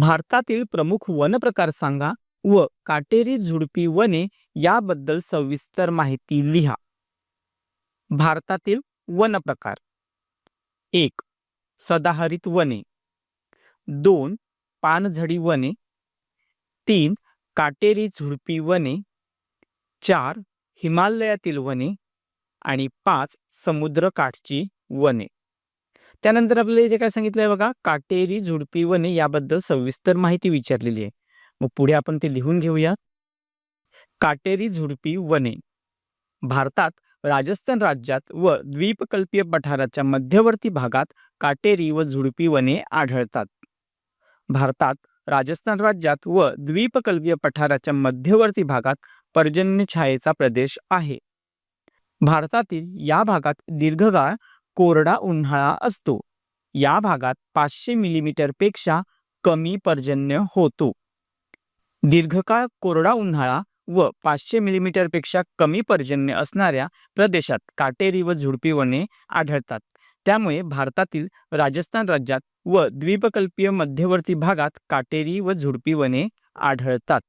भारतातील प्रमुख वन प्रकार सांगा व काटेरी झुडपी वने याबद्दल सविस्तर माहिती लिहा. भारतातील वन प्रकार. एक सदाहरित वने. दोन पानझडी वने. तीन काटेरी झुडपी वने. चार हिमालयातील वने. आणि पाच समुद्रकाठची वने. त्यानंतर आपल्याला जे काय सांगितलं आहे बघा काटेरी झुडपी वने याबद्दल सविस्तर माहिती विचारलेली आहे. मग पुढे आपण ते लिहून घेऊया. काटेरी झुडपी वने भारतात राजस्थान राज्यात व द्वीपकल्पीय पठाराच्या मध्यवर्ती भागात काटेरी व झुडपी वने आढळतात. भारतात राजस्थान राज्यात व द्वीपकल्पीय पठाराच्या मध्यवर्ती भागात पर्जन्य छायेचा प्रदेश आहे. भारतातील या भागात दीर्घकाळ कोरडा उन्हाळा असतो. या भागात पाचशे मिलीमीटरपेक्षा कमी पर्जन्य होतो. दीर्घकाळ कोरडा उन्हाळा व पाचशे मिलीमीटरपेक्षा कमी पर्जन्य असणाऱ्या प्रदेशात काटेरी व झुडपी वने आढळतात. त्यामुळे भारतातील राजस्थान राज्यात व द्वीपकल्पीय मध्यवर्ती भागात काटेरी व झुडपी वने आढळतात.